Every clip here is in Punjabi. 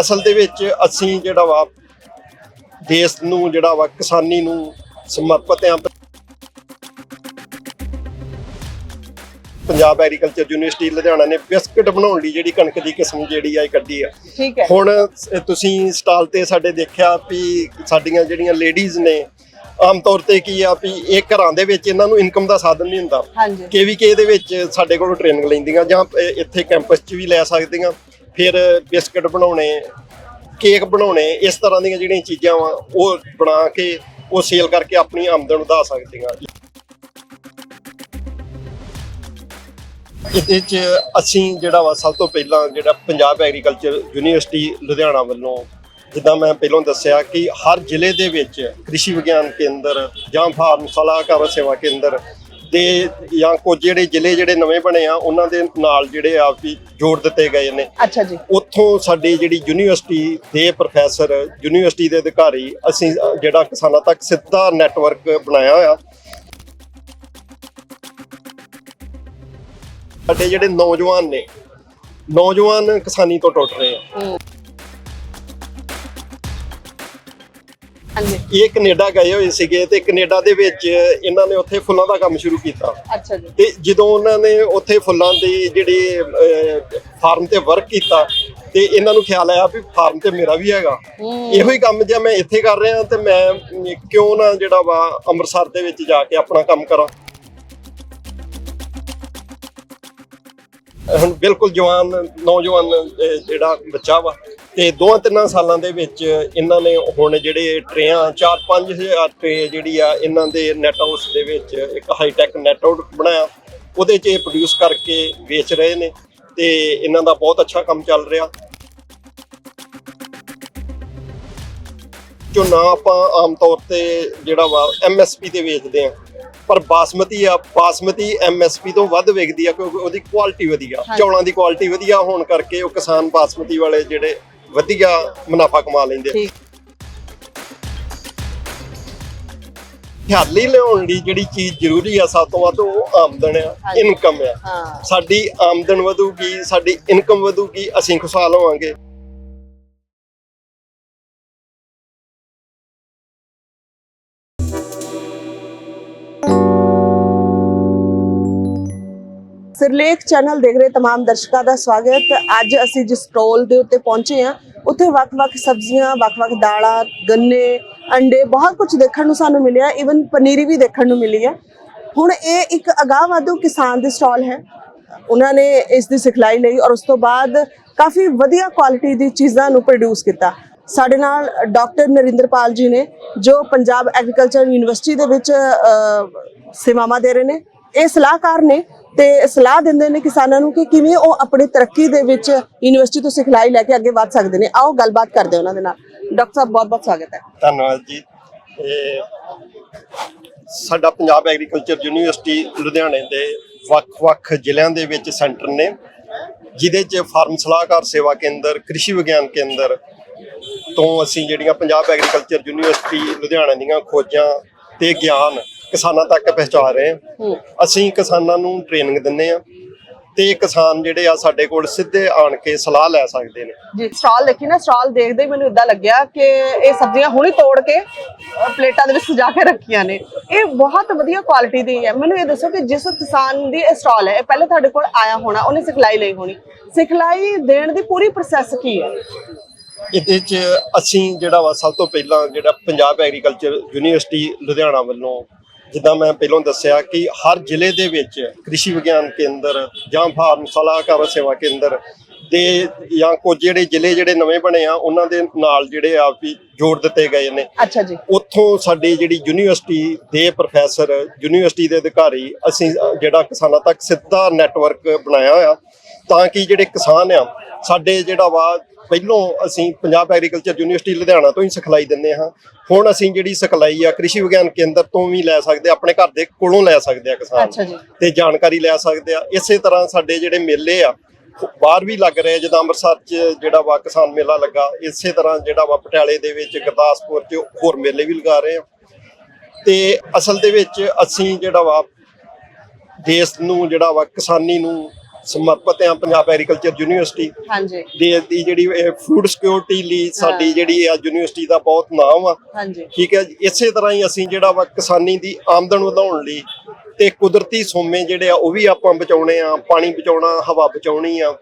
ਅਸਲ ਦੇ ਵਿੱਚ ਅਸੀਂ ਜਿਹੜਾ ਵਾ ਦੇਸ਼ ਨੂੰ ਜਿਹੜਾ ਵਾ ਕਿਸਾਨੀ ਨੂੰ ਸਮਰਪਿਤ ਆ ਪੰਜਾਬ ਐਗਰੀਕਲਚਰ ਯੂਨੀਵਰਸਿਟੀ ਲੁਧਿਆਣਾ ਨੇ ਬਿਸਕਟ ਬਣਾਉਣ ਲਈ ਜਿਹੜੀ ਕਣਕ ਦੀ ਕਿਸਮ ਜਿਹੜੀ ਆ ਕੱਢੀ ਆ। ਠੀਕ ਹੈ। ਹੁਣ ਤੁਸੀਂ ਸਟਾਲ ਤੇ ਸਾਡੇ ਦੇਖਿਆ ਵੀ ਸਾਡੀਆਂ ਜਿਹੜੀਆਂ ਲੇਡੀਜ਼ ਨੇ ਆਮ ਤੌਰ ਤੇ ਕੀ ਆ ਵੀ ਇਹ ਘਰਾਂ ਦੇ ਵਿੱਚ ਇਹਨਾਂ ਨੂੰ ਇਨਕਮ ਦਾ ਸਾਧਨ ਨਹੀਂ ਹੁੰਦਾ। ਹਾਂਜੀ। ਕੇਵੀਕੇ ਦੇ ਵਿੱਚ ਸਾਡੇ ਕੋਲੋਂ ਟ੍ਰੇਨਿੰਗ ਲੈਂਦੀਆਂ ਜਾਂ ਇੱਥੇ ਕੈਂਪਸ 'ਚ ਵੀ ਲੈ ਸਕਦੀਆਂ। ਫਿਰ ਬਿਸਕਟ ਬਣਾਉਣੇ, ਕੇਕ ਬਣਾਉਣੇ, ਇਸ ਤਰ੍ਹਾਂ ਦੀਆਂ ਜਿਹੜੀਆਂ ਚੀਜ਼ਾਂ ਵਾ, ਉਹ ਬਣਾ ਕੇ, ਉਹ ਸੇਲ ਕਰਕੇ ਆਪਣੀ ਆਮਦਨ ਵਧਾ ਸਕਦੀਆਂ ਇਹਦੇ 'ਚ ਅਸੀਂ ਜਿਹੜਾ ਵਾ, ਸਭ ਤੋਂ ਪਹਿਲਾਂ ਜਿਹੜਾ ਪੰਜਾਬ ਐਗਰੀਕਲਚਰ ਯੂਨੀਵਰਸਿਟੀ ਲੁਧਿਆਣਾ ਵੱਲੋਂ, ਜਿੱਦਾਂ ਮੈਂ ਪਹਿਲਾਂ ਦੱਸਿਆ ਕਿ ਹਰ ਜ਼ਿਲ੍ਹੇ ਦੇ ਵਿੱਚ ਕ੍ਰਿਸ਼ੀ ਵਿਗਿਆਨ ਕੇਂਦਰ ਜਾਂ ਫਾਰਮ, ਸਲਾਹਕਾਰ ਸੇਵਾ ਕੇਂਦਰ ਦੇ ਜਾਂ ਕੁਝ ਜਿਹੜੇ ਜ਼ਿਲ੍ਹੇ ਜਿਹੜੇ ਨਵੇਂ ਬਣੇ ਆ ਉਹਨਾਂ ਦੇ ਨਾਲ ਜਿਹੜੇ ਆ ਵੀ ਜੋੜ ਦਿੱਤੇ ਗਏ ਨੇ। ਅੱਛਾ ਜੀ। ਉੱਥੋਂ ਸਾਡੀ ਜਿਹੜੀ ਯੂਨੀਵਰਸਿਟੀ ਦੇ ਪ੍ਰੋਫੈਸਰ ਯੂਨੀਵਰਸਿਟੀ ਦੇ ਅਧਿਕਾਰੀ ਅਸੀਂ ਜਿਹੜਾ ਕਿਸਾਨਾਂ ਤੱਕ ਸਿੱਧਾ ਨੈਟਵਰਕ ਬਣਾਇਆ ਹੋਇਆ। ਸਾਡੇ ਜਿਹੜੇ ਨੌਜਵਾਨ ਨੇ ਨੌਜਵਾਨ ਕਿਸਾਨੀ ਤੋਂ ਟੁੱਟ ਰਹੇ ਆ। ਇਹ ਕੈਨੇਡਾ ਗਏ ਹੋਏ ਸੀਗੇ ਤੇ ਕੈਨੇਡਾ ਦੇ ਵਿੱਚ ਇਹਨਾਂ ਨੇ ਉੱਥੇ ਫੁੱਲਾਂ ਦਾ ਕੰਮ ਸ਼ੁਰੂ ਕੀਤਾ। ਅੱਛਾ ਜੀ। ਤੇ ਜਦੋਂ ਉਹਨਾਂ ਨੇ ਉੱਥੇ ਫੁੱਲਾਂ ਦੀ ਜਿਹੜੀ ਫਾਰਮ ਤੇ ਵਰਕ ਕੀਤਾ ਤੇ ਇਹਨਾਂ ਨੂੰ ਖਿਆਲ ਆਇਆ ਵੀ ਫਾਰਮ ਤੇ ਮੇਰਾ ਵੀ ਹੈਗਾ। ਇਹੋ ਹੀ ਕੰਮ ਜੇ ਮੈਂ ਇੱਥੇ ਕਰ ਰਿਹਾ ਤੇ ਮੈਂ ਕਿਉਂ ਨਾ ਜਿਹੜਾ ਵਾ ਅੰਮ੍ਰਿਤਸਰ ਦੇ ਵਿੱਚ ਜਾ ਕੇ ਆਪਣਾ ਕੰਮ ਕਰਾਂ। ਹੁਣ ਬਿਲਕੁਲ ਜਵਾਨ ਨੌਜਵਾਨ ਜਿਹੜਾ ਬੱਚਾ ਵਾ ਤੇ ਦੋਹਾਂ ਤਿੰਨਾਂ ਸਾਲਾਂ ਦੇ ਵਿੱਚ ਇਹਨਾਂ ਨੇ ਹੁਣ ਜਿਹੜੇ ਟਰੇਆਂ 4-5000 ਟਰੇ ਜਿਹੜੀ ਆ ਇਹਨਾਂ ਦੇ ਨੈਟ ਹਾਊਸ ਦੇ ਵਿੱਚ ਇੱਕ ਹਾਈ ਟੈਕ ਨੈਟ ਆਊਟ ਬਣਾਇਆ। ਉਹਦੇ 'ਚ ਇਹ ਪ੍ਰੋਡਿਊਸ ਕਰਕੇ ਵੇਚ ਰਹੇ ਨੇ ਤੇ ਇਹਨਾਂ ਦਾ ਬਹੁਤ ਅੱਛਾ ਕੰਮ ਚੱਲ ਰਿਹਾ। ਝੋਨਾ ਆਪਾਂ ਆਮ ਤੌਰ ਤੇ ਜਿਹੜਾ ਵਾ ਐਮਐਸਪੀ ਤੇ ਵੇਚਦੇ ਆ ਪਰ ਬਾਸਮਤੀ ਆ ਬਾਸਮਤੀ ਐਮਐਸਪੀ ਤੋਂ ਵੱਧ ਵਿਕਦੀ ਆ ਕਿਉਂਕਿ ਉਹਦੀ ਕੁਆਲਿਟੀ ਵਧੀਆ। ਚੌਲਾਂ ਦੀ ਕੁਆਲਿਟੀ ਵਧੀਆ ਹੋਣ ਕਰਕੇ ਉਹ ਕਿਸਾਨ ਬਾਸਮਤੀ ਵਾਲੇ ਜਿਹੜੇ ਵਧੀਆ ਮੁਨਾਫਾ ਕਮਾ ਲੈਂਦੇ। ਠੀਕ ਖਿਆਲੀ ਲਿਆਉਣ ਲਈ ਜਿਹੜੀ ਚੀਜ਼ ਜ਼ਰੂਰੀ ਆ ਸਭ ਤੋਂ ਵੱਧ ਉਹ ਆਮਦਨ ਆ ਹਾਂਜੀ। ਇਨਕਮ ਆ ਹਾਂ ਸਾਡੀ ਆਮਦਨ ਵਧੂਗੀ ਸਾਡੀ ਇਨਕਮ ਵਧੂਗੀ ਅਸੀਂ ਖੁਸ਼ਹਾਲ ਹੋਵਾਂਗੇ ਸਿਰਲੇਖ ਚੈਨਲ ਦੇਖ ਰਹੇ तमाम ਦਰਸ਼ਕਾਂ ਦਾ ਸਵਾਗਤ ਅੱਜ ਅਸੀਂ ਜਿਸ ਸਟੋਲ ਦੇ ਉੱਤੇ ਪਹੁੰਚੇ ਹਾਂ ਉੱਥੇ ਵੱਖ-ਵੱਖ ਸਬਜ਼ੀਆਂ ਵੱਖ-ਵੱਖ ਦਾਲਾਂ ਗੰਨੇ ਅੰਡੇ ਬਹੁਤ ਕੁਝ ਦੇਖਣ ਨੂੰ ਸਾਨੂੰ ਮਿਲਿਆ ਇਵਨ ਪਨੀਰੀ ਵੀ ਦੇਖਣ ਨੂੰ ਮਿਲੀ ਹੈ ਹੁਣ ਇਹ ਇੱਕ ਅਗਾਂਹਵਾਧੂ ਕਿਸਾਨ ਦੀ ਸਟਾਲ ਹੈ ਉਹਨਾਂ ਨੇ ਇਸ ਦੀ ਸਿਖਲਾਈ ਲਈ ਔਰ ਉਸ ਤੋਂ ਬਾਅਦ ਕਾਫੀ ਵਧੀਆ ਕੁਆਲਿਟੀ ਦੀ ਚੀਜ਼ਾਂ ਨੂੰ ਪ੍ਰੋਡਿਊਸ ਕੀਤਾ ਸਾਡੇ ਨਾਲ ਡਾਕਟਰ ਨਰਿੰਦਰਪਾਲ ਜੀ ਨੇ ਜੋ ਪੰਜਾਬ ਐਗਰੀਕਲਚਰ ਯੂਨੀਵਰਸਿਟੀ ਦੇ ਵਿੱਚ ਅ, ਸੇਵਾਵਾਂ ਦੇ ਰਹੇ ਨੇ ਇਹ ਸਲਾਹਕਾਰ ਨੇ ਤੇ ਸਲਾਹ ਦਿੰਦੇ ਨੇ ਕਿਸਾਨਾਂ ਨੂੰ ਕਿ ਕਿਵੇਂ ਉਹ ਆਪਣੀ ਤਰੱਕੀ ਦੇ ਵਿੱਚ ਯੂਨੀਵਰਸਿਟੀ ਤੋਂ ਸਿਖਲਾਈ ਲੈ ਕੇ ਅੱਗੇ ਵਧ ਸਕਦੇ ਨੇ। ਆਓ ਗੱਲਬਾਤ ਕਰਦੇ ਉਹਨਾਂ ਦੇ ਨਾਲ। ਡਾਕਟਰ ਸਾਹਿਬ, ਬਹੁਤ ਬਹੁਤ ਸਵਾਗਤ ਹੈ। ਧੰਨਵਾਦ ਜੀ। ਇਹ ਸਾਡਾ ਪੰਜਾਬ ਐਗਰੀਕਲਚਰ ਯੂਨੀਵਰਸਿਟੀ ਲੁਧਿਆਣੇ ਦੇ ਵੱਖ-ਵੱਖ ਜ਼ਿਲ੍ਹਿਆਂ ਦੇ ਵਿੱਚ ਸੈਂਟਰ ਨੇ, ਜਿਹਦੇ 'ਚ ਫਾਰਮ ਸਲਾਹਕਾਰ ਸੇਵਾ ਕੇਂਦਰ, ਕ੍ਰਿਸ਼ੀ ਵਿਗਿਆਨ ਕੇਂਦਰ ਤੋਂ ਅਸੀਂ ਜਿਹੜੀਆਂ ਪੰਜਾਬ ਐਗਰੀਕਲਚਰ ਯੂਨੀਵਰਸਿਟੀ ਲੁਧਿਆਣਾ ਦੀਆਂ ਖੋਜਾਂ ਤੇ ਗਿਆਨ ਕਿਸਾਨਾਂ ਤੱਕ ਪਹੁੰਚਾ ਰਹੇ ਹਾਂ। ਅਸੀਂ ਕਿਸਾਨਾਂ ਨੂੰ ਟ੍ਰੇਨਿੰਗ ਦਿੰਨੇ ਆ ਤੇ ਕਿਸਾਨ ਜਿਹੜੇ ਆ ਸਾਡੇ ਕੋਲ ਸਿੱਧੇ ਆਣ ਕੇ ਸਲਾਹ ਲੈ ਸਕਦੇ ਨੇ। ਜੀ ਸਟਾਲ ਦੇਖੀ ਨਾ ਸਟਾਲ ਦੇਖਦੇ ਹੀ ਮੈਨੂੰ ਇਦਾਂ ਲੱਗਿਆ ਕਿ ਇਹ ਸਬਜ਼ੀਆਂ ਹੁਣੇ ਤੋੜ ਕੇ ਪਲੇਟਾਂ ਦੇ ਵਿੱਚ ਸਜਾ ਕੇ ਰੱਖੀਆਂ ਨੇ। ਇਹ ਬਹੁਤ ਵਧੀਆ ਕੁਆਲਿਟੀ ਦੀ ਹੈ। ਮੈਨੂੰ ਇਹ ਦੱਸੋ ਕਿ ਜਿਸ ਕਿਸਾਨ ਦੀ ਇਹ ਸਟਾਲ ਹੈ ਇਹ ਪਹਿਲੇ ਤੁਹਾਡੇ ਕੋਲ ਆਇਆ ਹੋਣਾ ਉਹਨੇ ਸਿਖਲਾਈ ਲਈ ਹੋਣੀ। ਸਿਖਲਾਈ ਦੇਣ ਦੀ ਪੂਰੀ ਪ੍ਰੋਸੈਸ ਕੀ ਹੈ? ਇਹਦੇ 'ਚ ਅਸੀਂ ਜਿਹੜਾ ਵਾ ਸਭ ਤੋਂ ਪਹਿਲਾਂ ਜਿਹੜਾ ਪੰਜਾਬ ਐਗਰੀਕਲਚਰ ਯੂਨੀਵਰਸਿਟੀ ਲੁਧਿਆਣਾ ਵੱਲੋਂ ਜਿੱਦਾਂ ਮੈਂ ਪਹਿਲਾਂ ਦੱਸਿਆ ਕਿ ਹਰ ਜ਼ਿਲ੍ਹੇ ਦੇ ਵਿੱਚ ਕ੍ਰਿਸ਼ੀ ਵਿਗਿਆਨ ਕੇਂਦਰ ਜਾਂ ਫਾਰਮ ਸਲਾਹਕਾਰ ਸੇਵਾ ਕੇਂਦਰ ਦੇ ਜਾਂ ਕੁਝ ਜਿਹੜੇ ਜ਼ਿਲ੍ਹੇ ਜਿਹੜੇ ਨਵੇਂ ਬਣੇ ਆ ਉਹਨਾਂ ਦੇ ਨਾਲ ਜਿਹੜੇ ਆ ਵੀ ਜੋੜ ਦਿੱਤੇ ਗਏ ਨੇ। ਅੱਛਾ ਜੀ। ਉੱਥੋਂ ਸਾਡੀ ਜਿਹੜੀ ਯੂਨੀਵਰਸਿਟੀ ਦੇ ਪ੍ਰੋਫੈਸਰ ਯੂਨੀਵਰਸਿਟੀ ਦੇ ਅਧਿਕਾਰੀ ਅਸੀਂ ਜਿਹੜਾ ਕਿਸਾਨਾਂ ਤੱਕ ਸਿੱਧਾ ਨੈਟਵਰਕ ਬਣਾਇਆ ਹੋਇਆ ਤਾਂ ਕਿ ਜਿਹੜੇ ਕਿਸਾਨ ਆ ਸਾਡੇ ਜਿਹੜਾ ਵਾ ਪਹਿਲੋਂ ਅਸੀਂ ਪੰਜਾਬ ਐਗਰੀਕਲਚਰ ਯੂਨੀਵਰਸਿਟੀ ਲੁਧਿਆਣਾ ਤੋਂ ਹੀ ਸਿਖਲਾਈ ਦਿੰਦੇ ਹਾਂ। ਹੁਣ ਅਸੀਂ ਜਿਹੜੀ ਸਿਖਲਾਈ ਆ ਕ੍ਰਿਸ਼ੀ ਵਿਗਿਆਨ ਕੇਂਦਰ ਤੋਂ ਵੀ ਲੈ ਸਕਦੇ ਆ, ਆਪਣੇ ਘਰ ਦੇ ਕੋਲੋਂ ਲੈ ਸਕਦੇ ਆ ਕਿਸਾਨ। ਅੱਛਾ ਜੀ। ਤੇ ਜਾਣਕਾਰੀ ਲੈ ਸਕਦੇ ਆ। ਇਸੇ ਤਰ੍ਹਾਂ ਸਾਡੇ ਜਿਹੜੇ ਮੇਲੇ ਆ ਬਾਹਰ ਵੀ ਲੱਗ ਰਹੇ ਆ, ਜਿੱਦਾਂ ਅੰਮ੍ਰਿਤਸਰ 'ਚ ਜਿਹੜਾ ਵਾ ਕਿਸਾਨ ਮੇਲਾ ਲੱਗਾ ਇਸੇ ਤਰ੍ਹਾਂ ਜਿਹੜਾ ਵਾ ਪਟਿਆਲੇ ਦੇ ਵਿੱਚ ਗੁਰਦਾਸਪੁਰ 'ਚ ਹੋਰ ਮੇਲੇ ਵੀ ਲਗਾ ਰਹੇ ਆ। ਤੇ ਅਸਲ ਦੇ ਵਿੱਚ ਅਸੀਂ ਜਿਹੜਾ ਵਾ ਦੇਸ਼ ਨੂੰ ਜਿਹੜਾ ਵਾ ਕਿਸਾਨੀ ਨੂੰ ਸਮਰਪਿਤ ਆ ਪੰਜਾਬ ਐਗਰੀਕਲਚਰ ਯੂਨੀਵਰਸਿਟੀ ਹਾਂਜੀ। ਦੀ ਦੀ ਜਿਹੜੀ ਫੂਡ ਸਿਕਿਉਰਿਟੀ ਲਈ ਸਾਡੀ। ਜਿਹੜੀ ਆ ਯੂਨੀਵਰਸਿਟੀ ਦਾ ਬਹੁਤ ਨਾਮ ਆ। ਹਾਂਜੀ। ਠੀਕ ਹੈ ਇਸੇ ਤਰ੍ਹਾਂ ਹੀ ਅਸੀਂ ਜਿਹੜਾ ਵਾ ਕਿਸਾਨੀ ਦੀ ਆਮਦਨ ਵਧਾਉਣ ਲਈ ਤੇ ਕੁਦਰਤੀ ਸੋਮੇ ਜਿਹੜੇ ਆ ਉਹ ਵੀ ਆਪਾਂ ਬਚਾਉਣੇ ਆ ਪਾਣੀ ਬਚਾਉਣਾ ਹਵਾ ਬਚਾਉਣੀ ਆ।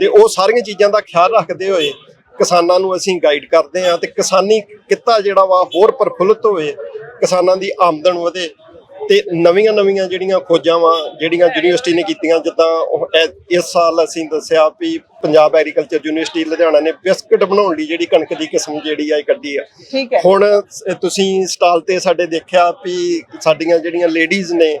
ਤੇ ਉਹ ਸਾਰੀਆਂ ਚੀਜ਼ਾਂ ਦਾ ਖਿਆਲ ਰੱਖਦੇ ਹੋਏ ਕਿਸਾਨਾਂ ਨੂੰ ਅਸੀਂ ਗਾਈਡ ਕਰਦੇ ਆ ਤੇ ਕਿਸਾਨੀ ਕਿੱਤਾ ਜਿਹੜਾ ਵਾ ਹੋਰ ਪ੍ਰਫੁੱਲਤ ਹੋਵੇ ਕਿਸਾਨਾਂ ਦੀ ਆਮਦਨ ਵਧੇ। ਤੇ ਨਵੀਆਂ ਨਵੀਆਂ ਜਿਹੜੀਆਂ ਖੋਜਾਂ ਵਾ ਜਿਹੜੀਆਂ ਯੂਨੀਵਰਸਿਟੀ ਨੇ ਕੀਤੀਆਂ ਜਿੱਦਾਂ ਇਸ ਸਾਲ ਅਸੀਂ ਦੱਸਿਆ ਵੀ ਪੰਜਾਬ ਐਗਰੀਕਲਚਰ ਯੂਨੀਵਰਸਿਟੀ ਲੁਧਿਆਣਾ ਨੇ ਬਿਸਕਟ ਬਣਾਉਣ ਲਈ ਜਿਹੜੀ ਕਣਕ ਦੀ ਕਿਸਮ ਜਿਹੜੀ ਆ ਇਹ ਕੱਢੀ ਆ। ਹੁਣ ਤੁਸੀਂ ਸਟਾਲ ਤੇ ਸਾਡੇ ਦੇਖਿਆ ਵੀ ਸਾਡੀਆਂ ਜਿਹੜੀਆਂ ਲੇਡੀਜ਼ ਨੇ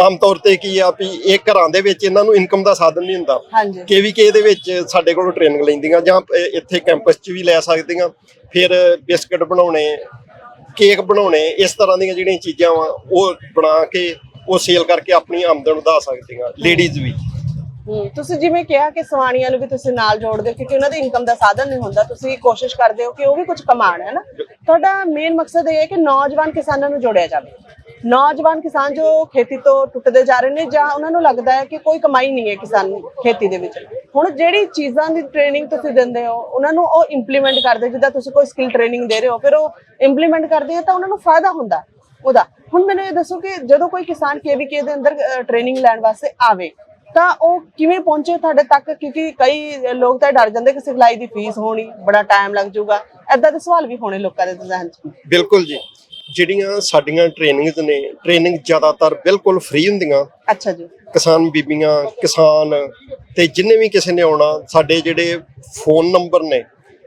ਆਮ ਤੌਰ ਤੇ ਕੀ ਆ ਵੀ ਇਹ ਘਰਾਂ ਦੇ ਵਿੱਚ ਇਹਨਾਂ ਨੂੰ ਇਨਕਮ ਦਾ ਸਾਧਨ ਨਹੀਂ ਹੁੰਦਾ। ਕੇਵੀਕੇ ਦੇ ਵਿੱਚ ਸਾਡੇ ਕੋਲੋਂ ਟ੍ਰੇਨਿੰਗ ਲੈਂਦੀਆਂ ਜਾਂ ਇੱਥੇ ਕੈਂਪਸ 'ਚ ਵੀ ਲੈ ਸਕਦੀਆਂ ਫਿਰ ਬਿਸਕਟ ਬਣਾਉਣੇ ਕੇਕ ਬਣਾਉਣੇ ਇਸ ਤਰ੍ਹਾਂ ਦੀਆਂ ਜਿਹੜੀਆਂ ਚੀਜ਼ਾਂ ਵਾ ਉਹ ਬਣਾ ਕੇ ਉਹ ਸੇਲ ਕਰਕੇ ਆਪਣੀ ਆਮਦਨ ਵਧਾ ਸਕਦੀਆਂ ਲੇਡੀਜ਼ ਵੀ। ਹੂੰ ਤੁਸੀਂ ਜਿਵੇਂ ਕਿਹਾ ਕਿ ਸਵਾਣੀਆਂ ਨੂੰ ਵੀ ਤੁਸੀਂ ਨਾਲ ਜੋੜਦੇ ਹੋ ਕਿਉਂਕਿ ਉਹਨਾਂ ਦੀ ਇਨਕਮ ਦਾ ਸਾਧਨ ਨਹੀਂ ਹੁੰਦਾ ਤੁਸੀਂ ਕੋਸ਼ਿਸ਼ ਕਰਦੇ ਹੋ ਕਿ ਉਹ ਵੀ ਕੁਝ ਕਮਾਣ ਹੈ ਨਾ? ਤੁਹਾਡਾ ਮੇਨ ਮਕਸਦ ਇਹ ਹੈ ਕਿ ਨੌਜਵਾਨ ਕਿਸਾਨਾਂ ਨੂੰ ਜੋੜਿਆ ਜਾਵੇ। ਨੌਜਵਾਨ ਕਿਸਾਨ ਜੋ ਖੇਤੀ ਤੋਂ ਟੁੱਟਦੇ ਜਾ ਰਹੇ ਨੇ ਜਾਂ ਉਹਨਾਂ ਨੂੰ ਲੱਗਦਾ ਹੈ ਕਿ ਕੋਈ ਕਮਾਈ ਨਹੀਂ ਹੈ ਕਿਸਾਨ ਖੇਤੀ ਦੇ ਵਿੱਚ। ਹੁਣ ਜਿਹੜੀ ਚੀਜ਼ਾਂ ਦੀ ਟ੍ਰੇਨਿੰਗ ਤੁਸੀਂ ਦਿੰਦੇ ਹੋ, ਉਹਨਾਂ ਨੂੰ ਉਹ ਇੰਪਲੀਮੈਂਟ ਕਰਦੇ, ਜਿੱਦਾਂ ਤੁਸੀਂ ਕੋਈ ਸਕਿੱਲ ਟ੍ਰੇਨਿੰਗ ਦੇ ਰਹੇ ਹੋ, ਫਿਰ ਉਹ ਇੰਪਲੀਮੈਂਟ ਕਰਦੇ ਆ ਤਾਂ ਉਹਨਾਂ ਨੂੰ ਫਾਇਦਾ ਹੁੰਦਾ, ਉਹਦਾ। ਹੁਣ ਮੈਨੂੰ ਇਹ ਦੱਸੋ ਕਿ ਜਦੋਂ ਕੋਈ ਕਿਸਾਨ ਕੇਵੀਕੇ ਦੇ ਅੰਦਰ ਟ੍ਰੇਨਿੰਗ ਲੈਣ ਵਾਸਤੇ ਆਵੇ, ਤਾਂ ਉਹ ਕਿਵੇਂ ਪਹੁੰਚੇ ਤੁਹਾਡੇ ਤੱਕ? ਕਿਉਂਕਿ ਕਈ ਲੋਕ ਤਾਂ ਡਰ ਜਾਂਦੇ ਕਿ ਸਿਖਲਾਈ ਦੀ ਫੀਸ ਹੋਣੀ, ਬੜਾ ਟਾਈਮ ਲੱਗ ਜਾਊਗਾ। ਐਦਾਂ ਦੇ ਸਵਾਲ ਵੀ ਹੋਣੇ ਲੋਕਾਂ ਦੇ ਜ਼ਿਹਨ 'ਚ। ਬਿਲਕੁਲ ਜੀ। ਜਿਹੜੀਆਂ ਸਾਡੀਆਂ ਟ੍ਰੇਨਿੰਗਸ ਨੇ ਟ੍ਰੇਨਿੰਗ ਜ਼ਿਆਦਾਤਰ ਬਿਲਕੁਲ ਫ੍ਰੀ ਹੁੰਦੀਆਂ। ਅੱਛਾ ਜੀ। ਕਿਸਾਨ ਬੀਬੀਆਂ ਕਿਸਾਨ ਤੇ ਜਿੰਨੇ ਵੀ ਕਿਸੇ ਨੇ ਆਉਣਾ ਸਾਡੇ ਜਿਹੜੇ ਫੋਨ ਨੰਬਰ ਨੇ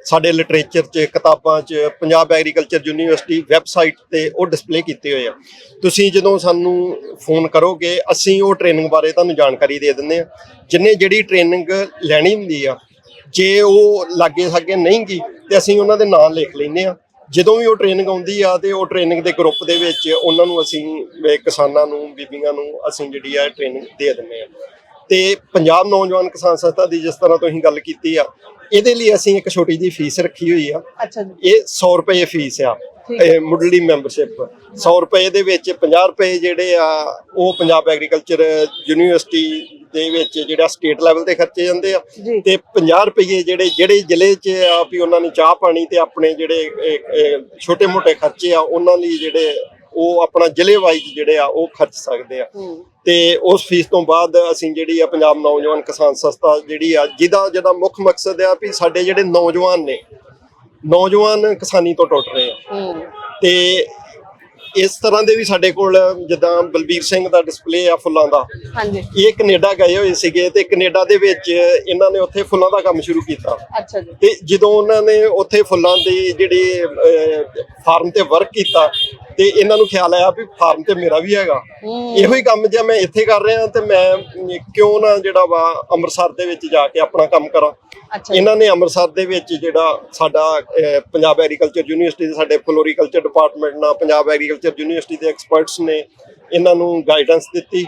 ਸਾਡੇ ਲਿਟਰੇਚਰ 'ਚ ਕਿਤਾਬਾਂ 'ਚ ਪੰਜਾਬ ਐਗਰੀਕਲਚਰ ਯੂਨੀਵਰਸਿਟੀ ਵੈਬਸਾਈਟ ਤੇ ਉਹ ਡਿਸਪਲੇ ਕੀਤੇ ਹੋਏ ਆ। ਤੁਸੀਂ ਜਦੋਂ ਸਾਨੂੰ ਫੋਨ ਕਰੋਗੇ ਅਸੀਂ ਉਹ ਟ੍ਰੇਨਿੰਗ ਬਾਰੇ ਤੁਹਾਨੂੰ ਜਾਣਕਾਰੀ ਦੇ ਦਿੰਦੇ ਆ। ਜਿੰਨੇ ਜਿਹੜੀ ਟ੍ਰੇਨਿੰਗ ਲੈਣੀ ਹੁੰਦੀ ਆ ਜੇ ਉਹ ਲਾਗੇ ਸਾਗੇ ਨਹੀਂ ਗੀ ਤੇ ਅਸੀਂ ਉਹਨਾਂ ਦੇ ਨਾਂ ਲਿਖ ਲੈਂਦੇ ਆ। ਜਦੋਂ ਵੀ ਉਹ ਟ੍ਰੇਨਿੰਗ ਆਉਂਦੀ ਆ ਤੇ ਉਹ ਟ੍ਰੇਨਿੰਗ ਦੇ ਗਰੁੱਪ ਦੇ ਵਿੱਚ ਉਹਨਾਂ ਨੂੰ ਅਸੀਂ ਕਿਸਾਨਾਂ ਨੂੰ, ਬੀਬੀਆਂ ਨੂੰ ਅਸੀਂ ਜਿਹੜੀ ਆ ਟ੍ਰੇਨਿੰਗ ਦੇ ਦਿੰਦੇ ਆ। ਤੇ ਪੰਜਾਬ ਨੌਜਵਾਨ ਕਿਸਾਨ ਸੰਸਥਾ ਦੀ ਜਿਸ ਤਰ੍ਹਾਂ ਤੁਸੀਂ ਗੱਲ ਕੀਤੀ ਆ ਇਹਦੇ ਲਈ ਅਸੀਂ ਇੱਕ ਛੋਟੀ ਜਿਹੀ ਫੀਸ ਰੱਖੀ ਹੋਈ ਆ। ਅੱਛਾ ਜੀ। ਇਹ 100 ਰੁਪਏ ਫੀਸ ਆ ਇਹ ਮੁੱਢਲੀ ਮੈਂਬਰਸ਼ਿਪ। 100 ਰੁਪਏ ਦੇ ਵਿੱਚ 50 ਰੁਪਏ ਜਿਹੜੇ ਆ ਉਹ ਪੰਜਾਬ ਐਗਰੀਕਲਚਰ ਯੂਨੀਵਰਸਿਟੀ ਦੇ ਵਿੱਚ ਜਿਹੜਾ ਸਟੇਟ ਲੈਵਲ ਤੇ ਖਰਚੇ ਜਾਂਦੇ ਆ। ਜੀ। ਤੇ 50 ਰੁਪਏ ਜਿਹੜੇ ਜਿਹੜੇ ਜ਼ਿਲ੍ਹੇ 'ਚ ਆ ਵੀ ਉਹਨਾਂ ਨੇ ਚਾਹ ਪਾਣੀ ਤੇ ਆਪਣੇ ਜਿਹੜੇ ਛੋਟੇ ਮੋਟੇ ਖਰਚੇ ਆ ਉਹਨਾਂ ਲਈ ਜਿਹੜੇ ਉਹ ਆਪਣਾ ਜ਼ਿਲ੍ਹੇ ਵਾਈਜ਼ ਜਿਹੜੇ ਆ ਉਹ ਖਰਚ ਸਕਦੇ ਆ। ਤੇ ਉਸ ਫੀਸ ਤੋਂ ਬਾਅਦ ਅਸੀਂ ਜਿਹੜੀ ਆ ਪੰਜਾਬ ਨੌਜਵਾਨ ਕਿਸਾਨ ਸੰਸਥਾ ਜਿਹੜੀ ਆ ਜਿਹਦਾ ਜਿਹੜਾ ਮੁੱਖ ਮਕਸਦ ਆ ਵੀ ਸਾਡੇ ਜਿਹੜੇ ਨੌਜਵਾਨ ਨੇ ਨੌਜਵਾਨ ਕਿਸਾਨੀ ਤੋਂ ਟੁੱਟ ਰਹੇ ਆ। ਤੇ ਇਸ ਤਰ੍ਹਾਂ ਦੇ ਵੀ ਸਾਡੇ ਕੋਲ ਜਿੱਦਾਂ ਬਲਬੀਰ ਸਿੰਘ ਦਾ ਡਿਸਪਲੇ ਆ ਫੁੱਲਾਂ ਦਾ। ਹਾਂਜੀ। ਇਹ ਕੈਨੇਡਾ ਗਏ ਹੋਏ ਸੀਗੇ ਤੇ ਕੈਨੇਡਾ ਦੇ ਵਿੱਚ ਇਹਨਾਂ ਨੇ ਉੱਥੇ ਫੁੱਲਾਂ ਦਾ ਕੰਮ ਸ਼ੁਰੂ ਕੀਤਾ। ਅੱਛਾ ਜੀ। ਤੇ ਜਦੋਂ ਉਹਨਾਂ ਨੇ ਉੱਥੇ ਫੁੱਲਾਂ ਦੀ ਜਿਹੜੀ ਫਾਰਮ ਤੇ ਵਰਕ ਕੀਤਾ ਤੇ ਇਹਨਾਂ ਨੂੰ ਖਿਆਲ ਆਇਆ ਵੀ ਫਾਰਮ ਤੇ ਮੇਰਾ ਵੀ ਹੈਗਾ। ਇਹੋ ਹੀ ਕੰਮ ਜੇ ਮੈਂ ਇੱਥੇ ਕਰ ਰਿਹਾ ਤੇ ਮੈਂ ਕਿਉਂ ਨਾ ਜਿਹੜਾ ਵਾ ਅੰਮ੍ਰਿਤਸਰ ਦੇ ਵਿੱਚ ਜਾ ਕੇ ਆਪਣਾ ਕੰਮ ਕਰਾਂ। ਇਹਨਾਂ ਨੇ ਅੰਮ੍ਰਿਤਸਰ ਦੇ ਵਿੱਚ ਜਿਹੜਾ ਸਾਡਾ ਪੰਜਾਬ ਐਗਰੀਕਲਚਰ ਯੂਨੀਵਰਸਿਟੀ ਦੇ ਸਾਡੇ ਫਲੋਰੀਕਲਚਰ ਡਿਪਾਰਟਮੈਂਟ ਨਾਲ ਪੰਜਾਬ ਐਗਰੀਕਲਚਰ ਯੂਨੀਵਰਸਿਟੀ ਦੇ ਐਕਸਪਰਟਸ ਨੇ ਇਹਨਾਂ ਨੂੰ ਗਾਈਡੈਂਸ ਦਿੱਤੀ।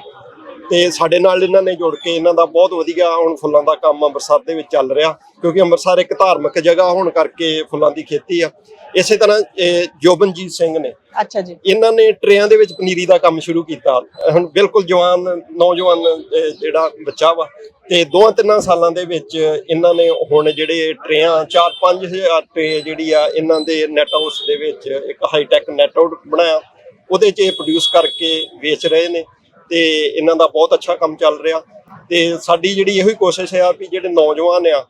ਤੇ ਸਾਡੇ ਨਾਲ ਇਹਨਾਂ ਨੇ ਜੁੜ ਕੇ ਇਹਨਾਂ ਦਾ ਬਹੁਤ ਵਧੀਆ ਹੁਣ ਫੁੱਲਾਂ ਦਾ ਕੰਮ ਅੰਮ੍ਰਿਤਸਰ ਦੇ ਵਿੱਚ ਚੱਲ ਰਿਹਾ ਕਿਉਂਕਿ ਅੰਮ੍ਰਿਤਸਰ ਇੱਕ ਧਾਰਮਿਕ ਜਗ੍ਹਾ ਹੋਣ ਕਰਕੇ ਫੁੱਲਾਂ ਦੀ ਖੇਤੀ ਆ। ਇਸੇ ਤਰ੍ਹਾਂ ਇਹ ਜੋਬਨਜੀਤ ਸਿੰਘ ਨੇ ਅੱਛਾ ਜੀ। ਇਹਨਾਂ ਨੇ ਟਰੇਆਂ ਦੇ ਵਿੱਚ ਪਨੀਰੀ ਦਾ ਕੰਮ ਸ਼ੁਰੂ ਕੀਤਾ। ਹੁਣ ਬਿਲਕੁਲ ਜਵਾਨ ਨੌਜਵਾਨ ਜਿਹੜਾ ਬੱਚਾ ਵਾ ਤੇ ਦੋਆਂ ਤਿੰਨਾਂ ਸਾਲਾਂ ਦੇ ਵਿੱਚ ਇਹਨਾਂ ਨੇ ਹੁਣ ਜਿਹੜੇ ਟਰੇਆਂ 4-5000 ਟਰੇ ਜਿਹੜੀ ਆ ਇਹਨਾਂ ਦੇ ਨੈਟ ਹਾਊਸ ਦੇ ਵਿੱਚ ਇੱਕ ਹਾਈਟੈਕ ਨੈਟ ਆਊਟ ਬਣਾਇਆ। ਉਹਦੇ 'ਚ ਇਹ ਪ੍ਰੋਡਿਊਸ ਕਰਕੇ ਵੇਚ ਰਹੇ ਨੇ। ਤੇ ਇਹਨਾਂ ਦਾ ਬਹੁਤ ਅੱਛਾ ਕੰਮ ਚੱਲ ਰਿਹਾ। ਤੇ ਸਾਡੀ ਜਿਹੜੀ ਇਹੋ ਹੀ ਕੋਸ਼ਿਸ਼ ਆ ਵੀ ਜਿਹੜੇ ਨੌਜਵਾਨ ਆ,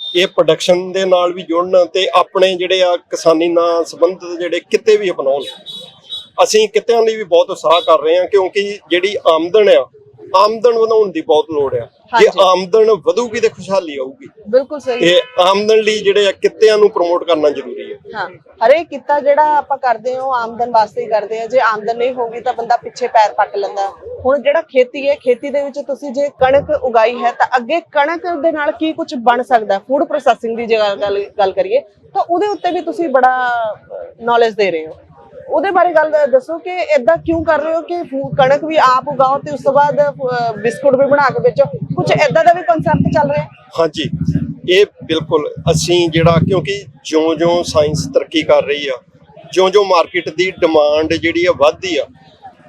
ਇਹ ਪ੍ਰੋਡਕਸ਼ਨ ਦੇ ਨਾਲ ਵੀ ਜੁੜਨ ਤੇ ਆਪਣੇ ਜਿਹੜੇ ਆ ਕਿਸਾਨੀ ਨਾਲ ਸੰਬੰਧਿਤ ਜਿਹੜੇ ਕਿਤੇ ਵੀ ਅਪਣਾਉਣ। ਅਸੀਂ ਕਿਤਿਆਂ ਲਈ ਵੀ ਬਹੁਤ ਉਤਸ਼ਾਹ ਕਰ ਰਹੇ ਹਾਂ ਕਿਉਂਕਿ ਜਿਹੜੀ ਆਮਦਨ ਆ ਆਮਦਨ ਵਧਾਉਣ ਦੀ ਬਹੁਤ ਲੋੜ ਆ। ਜੇ। ਆਮਦਨ ਵਧੂਗੀ ਤੇ ਖੁਸ਼ਹਾਲੀ ਆਊਗੀ। ਬਿਲਕੁਲ ਸਹੀ। ਤੇ ਆਮਦਨ ਲਈ ਜਿਹੜੇ ਆ ਕਿੱਤਿਆਂ ਨੂੰ ਪ੍ਰਮੋਟ ਕਰਨਾ ਜ਼ਰੂਰੀ ਹੈ ਹਾਂ ਹਰੇਕ ਕਿੱਤਾ ਜਿਹੜਾ ਆਪਾਂ ਕਰਦੇ ਹਾਂ ਉਹ ਆਮਦਨ ਵਾਸਤੇ ਹੀ ਕਰਦੇ ਆ ਜੇ ਆਮਦਨ ਨਹੀਂ ਹੋਗੀ ਤਾਂ ਬੰਦਾ ਪਿੱਛੇ ਪੈਰ ਪੱਟ ਲੈਂਦਾ ਹੁਣ ਜਿਹੜਾ ਖੇਤੀ ਹੈ ਖੇਤੀ ਦੇ ਵਿੱਚ ਤੁਸੀਂ ਜੇ ਕਣਕ ਉਗਾਈ ਹੈ ਤਾਂ ਅੱਗੇ ਕਣਕ ਦੇ ਨਾਲ ਕੀ ਕੁਝ ਬਣ ਸਕਦਾ ਫੂਡ ਪ੍ਰੋਸੈਸਿੰਗ ਦੀ ਜੇ ਗੱਲ ਗੱਲ ਕਰੀਏ ਤਾਂ ਉਹਦੇ ਉੱਤੇ ਵੀ ਤੁਸੀਂ ਬੜਾ ਨੌਲੇਜ ਦੇ ਰਹੇ ਹੋ। ਉਹਦੇ ਬਾਰੇ ਗੱਲ ਦੱਸੋ ਕਿ ਇਦਾਂ ਕਿਉਂ ਕਰ ਰਹੇ ਹੋ ਕਿ ਕਣਕ ਵੀ ਆਪ ਉਗਾਓ ਤੇ ਉਸ ਤੋਂ ਬਾਅਦ ਬਿਸਕੁਟ ਵੀ ਬਣਾ ਕੇ ਵੇਚੋ? ਕੁਝ ਇਦਾਂ ਦਾ ਵੀ ਕਨਸੈਪਟ ਚੱਲ ਰਿਹਾ? ਹਾਂਜੀ। ਇਹ ਬਿਲਕੁਲ ਅਸੀਂ ਜਿਹੜਾ, ਕਿਉਂਕਿ ਜਿਉਂ-ਜਿਉਂ ਸਾਇੰਸ ਤਰੱਕੀ ਕਰ ਰਹੀ ਆ, ਜਿਉਂ-ਜਿਉਂ ਮਾਰਕੀਟ ਦੀ ਡਿਮਾਂਡ ਜਿਹੜੀ ਆ ਵੱਧਦੀ ਆ,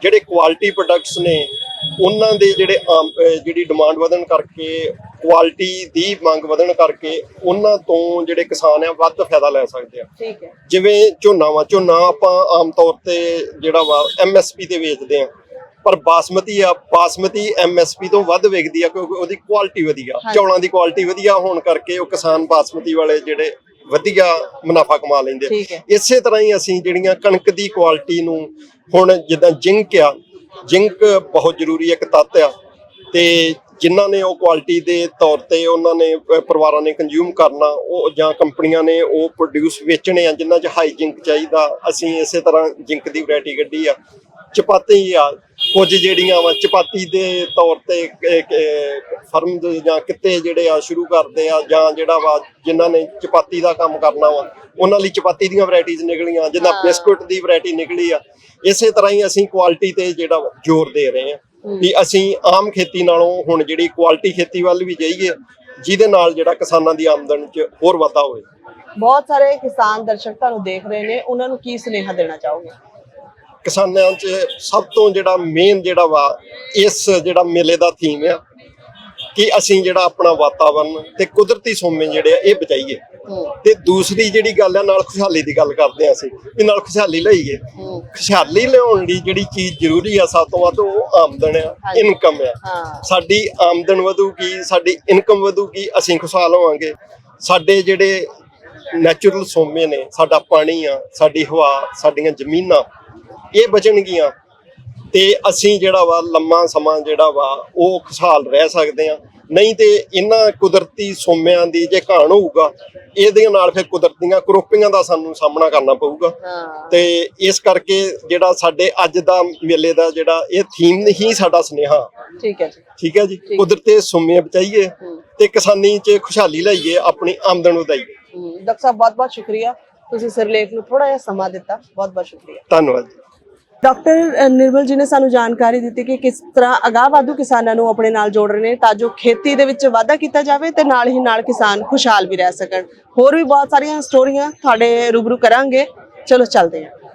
ਜਿਹੜੇ ਕੁਆਲਿਟੀ ਪ੍ਰੋਡਕਟਸ ਨੇ, ਉਹਨਾਂ ਦੇ ਜਿਹੜੇ ਜਿਹੜੀ ਡਿਮਾਂਡ ਵਧਣ ਕਰਕੇ ਕੁਆਲਿਟੀ ਦੀ ਮੰਗ ਵਧਣ ਕਰਕੇ ਉਹਨਾਂ ਤੋਂ ਜਿਹੜੇ ਕਿਸਾਨ ਆ ਵੱਧ ਫਾਇਦਾ ਲੈ ਸਕਦੇ ਆ। ਠੀਕ ਹੈ। ਜਿਵੇਂ ਝੋਨਾ ਵਾ ਝੋਨਾ ਆਪਾਂ ਆਮ ਤੌਰ ਤੇ ਜਿਹੜਾ ਵਾ ਐਮਐਸਪੀ ਤੇ ਵੇਚਦੇ ਆ। ਪਰ ਬਾਸਮਤੀ ਆ ਬਾਸਮਤੀ ਐਮਐਸਪੀ ਤੋਂ ਵੱਧ ਵਿਕਦੀ ਆ ਕਿਉਂਕਿ ਉਹਦੀ ਕੁਆਲਿਟੀ ਵਧੀਆ। ਚੌਲਾਂ ਦੀ ਕੁਆਲਿਟੀ ਵਧੀਆ ਹੋਣ ਕਰਕੇ ਉਹ ਕਿਸਾਨ ਬਾਸਮਤੀ ਵਾਲੇ ਜਿਹੜੇ ਵਧੀਆ ਮੁਨਾਫਾ ਕਮਾ ਲੈਂਦੇ। ਇਸੇ ਤਰ੍ਹਾਂ ਹੀ ਅਸੀਂ ਜਿਹੜੀਆਂ ਕਣਕ ਦੀ ਕੁਆਲਿਟੀ ਨੂੰ ਹੁਣ ਜਿੱਦਾਂ ਜ਼ਿੰਕ ਆ ਜ਼ਿੰਕ ਬਹੁਤ ਜ਼ਰੂਰੀ ਇੱਕ ਤੱਤ ਆ। ਤੇ ਜਿਨ੍ਹਾਂ ਨੇ ਉਹ ਕੁਆਲਿਟੀ ਦੇ ਤੌਰ ਤੇ ਉਹਨਾਂ ਨੇ ਪਰਿਵਾਰਾਂ ਨੇ ਕੰਜ਼ਿਊਮ ਕਰਨਾ ਉਹ ਜਾਂ ਕੰਪਨੀਆਂ ਨੇ ਉਹ ਪ੍ਰੋਡਿਊਸ ਵੇਚਣੇ ਆ ਜਿਨ੍ਹਾਂ 'ਚ ਹਾਈ ਜ਼ਿੰਕ ਚਾਹੀਦਾ। ਅਸੀਂ ਇਸੇ ਤਰ੍ਹਾਂ ਜ਼ਿੰਕ ਦੀ ਵੈਰਾਈਟੀ ਕੱਢੀ ਆ। ਚਪਾਤੀ ਆ ਕੁਝ ਜਿਹੜੀਆਂ ਵਾ ਚਪਾਤੀ ਦੇ ਤੌਰ ਤੇ ਫਰਮ ਜਾਂ ਕਿੱਤੇ ਜਿਹੜੇ ਆ ਸ਼ੁਰੂ ਕਰਦੇ ਆ ਜਾਂ ਜਿਹੜਾ ਵਾ ਜਿਨ੍ਹਾਂ ਨੇ ਚਪਾਤੀ ਦਾ ਕੰਮ ਕਰਨਾ ਵਾ ਉਹਨਾਂ ਲਈ ਚਪਾਤੀ ਦੀਆਂ ਵੈਰਾਈਟੀਆਂ ਨਿਕਲੀਆਂ ਜਿੱਦਾਂ। ਬਿਸਕੁਟ ਦੀ ਵੈਰਾਈਟੀ ਨਿਕਲੀ ਆ। ਇਸੇ ਤਰ੍ਹਾਂ ਹੀ ਅਸੀਂ ਕੁਆਲਿਟੀ ਤੇ ਜਿਹੜਾ ਜ਼ੋਰ ਦੇ ਰਹੇ ਆ। ਵੀ ਅਸੀਂ ਆਮ ਖੇਤੀ ਨਾਲੋਂ ਹੁਣ ਜਿਹੜੀ ਕੁਆਲਿਟੀ ਖੇਤੀ ਵੱਲ ਵੀ ਜਾਈਏ ਜਿਹਦੇ ਨਾਲ ਜਿਹੜਾ ਕਿਸਾਨਾਂ ਦੀ ਆਮਦਨ 'ਚ ਹੋਰ ਵਾਧਾ ਹੋਵੇ ਬਹੁਤ ਸਾਰੇ ਕਿਸਾਨ ਦਰਸ਼ਕ ਤੁਹਾਨੂੰ ਦੇਖ ਰਹੇ ਨੇ ਉਹਨਾਂ ਨੂੰ ਕੀ ਸੁਨੇਹਾ ਦੇਣਾ ਚਾਹੋਗੇ? ਕਿਸਾਨਾਂ 'ਚ ਸਭ ਤੋਂ ਜਿਹੜਾ ਮੇਨ ਜਿਹੜਾ ਵਾ ਇਸ ਜਿਹੜਾ ਮੇਲੇ ਦਾ ਥੀਮ ਆ ਕਿ ਅਸੀਂ ਜਿਹੜਾ ਆਪਣਾ ਵਾਤਾਵਰਨ ਤੇ ਕੁਦਰਤੀ ਸੋਮੇ ਜਿਹੜੇ ਆ ਇਹ ਬਚਾਈਏ। ਤੇ ਦੂਸਰੀ ਜਿਹੜੀ ਗੱਲ ਆ ਨਾਲ ਖੁਸ਼ਹਾਲੀ ਦੀ ਗੱਲ ਕਰਦੇ ਆ ਅਸੀਂ ਵੀ ਨਾਲ ਖੁਸ਼ਹਾਲੀ ਲਈਏ। ਹੂੰ ਖੁਸ਼ਹਾਲੀ ਲਿਆਉਣ ਲਈ ਜਿਹੜੀ ਚੀਜ਼ ਜ਼ਰੂਰੀ ਆ ਸਭ ਤੋਂ ਵੱਧ ਉਹ ਆਮਦਨ ਆ। ਇਨਕਮ ਆ। ਹਾਂ। ਸਾਡੀ ਆਮਦਨ ਵਧੂਗੀ ਸਾਡੀ ਇਨਕਮ ਵਧੂਗੀ ਅਸੀਂ ਖੁਸ਼ਹਾਲ ਹੋਵਾਂਗੇ। ਸਾਡੇ ਜਿਹੜੇ ਨੈਚੁਰਲ ਸੋਮੇ ਨੇ ਸਾਡਾ ਪਾਣੀ ਆ ਸਾਡੀ ਹਵਾ ਸਾਡੀਆਂ ਜ਼ਮੀਨਾਂ ਇਹ ਬਚਣਗੀਆਂ। ਤੇ ਅਸੀਂ ਜਿਹੜਾ ਵਾ ਲੰਮਾ ਸਮਾਂ ਜਿਹੜਾ ਵਾ ਉਹ ਖੁਸ਼ਹਾਲ ਰਹਿ ਸਕਦੇ ਆ। ਨਹੀਂ ਤੇ ਇਹਨਾਂ ਕੁਦਰਤੀ ਸੋਮਿਆਂ ਦੀ ਜੇ ਘਾਣ ਹੋਊਗਾ ਇਹਦੇ ਨਾਲ ਫਿਰ ਕੁਦਰਤੀਆਂ ਕਰੋਪੀਆਂ ਦਾ ਸਾਨੂੰ ਸਾਹਮਣਾ ਕਰਨਾ ਪਊਗਾ। ਤੇ ਇਸ ਕਰਕੇ ਜਿਹੜਾ ਸਾਡੇ ਅੱਜ ਦਾ ਮੇਲੇ ਦਾ ਜਿਹੜਾ ਇਹ ਥੀਮ ਹੀ ਸਾਡਾ ਸੁਨੇਹਾ। ਠੀਕ ਹੈ ਜੀ। ਠੀਕ ਹੈ ਜੀ। ਕੁਦਰਤੇ ਸੁਮੇ ਬਚਾਈਏ। ਤੇ ਕਿਸਾਨੀ 'ਚ ਖੁਸ਼ਹਾਲੀ ਲਾਈਏ ਆਪਣੀ ਆਮਦਨ ਵਧਾਈਏ। ਡਾਕਟਰ ਸਾਹਿਬ ਬਹੁਤ ਬਹੁਤ ਸ਼ੁਕਰੀਆ। ਤੁਸੀਂ ਸਿਰਲੇਖ ਨੂੰ ਥੋੜਾ ਜਿਹਾ ਸਮਾਂ ਦਿੱਤਾ। ਬਹੁਤ ਬਹੁਤ ਸ਼ੁਕਰੀਆ। ਧੰਨਵਾਦ ਜੀ। ਡਾਕਟਰ ਨਿਰਮਲ ਜੀ ਨੇ ਸਾਨੂੰ ਜਾਣਕਾਰੀ ਦਿੱਤੀ ਕਿ ਕਿਸ ਤਰ੍ਹਾਂ ਅਗਾਹ ਵਾਧੂ ਕਿਸਾਨਾਂ ਨੂੰ ਆਪਣੇ ਨਾਲ ਜੋੜ ਰਹੇ ਨੇ ਤਾਂ ਜੋ ਖੇਤੀ ਦੇ ਵਿੱਚ ਵਾਧਾ ਕੀਤਾ ਜਾਵੇ ਤੇ ਨਾਲ ਹੀ ਨਾਲ ਕਿਸਾਨ ਖੁਸ਼ਹਾਲ ਵੀ ਰਹਿ ਸਕਣ। ਹੋਰ ਵੀ ਬਹੁਤ ਸਾਰੀਆਂ ਸਟੋਰੀਆਂ ਤੁਹਾਡੇ ਰੂਬਰੂ ਕਰਾਂਗੇ। ਚਲੋ, ਚੱਲਦੇ ਹਾਂ।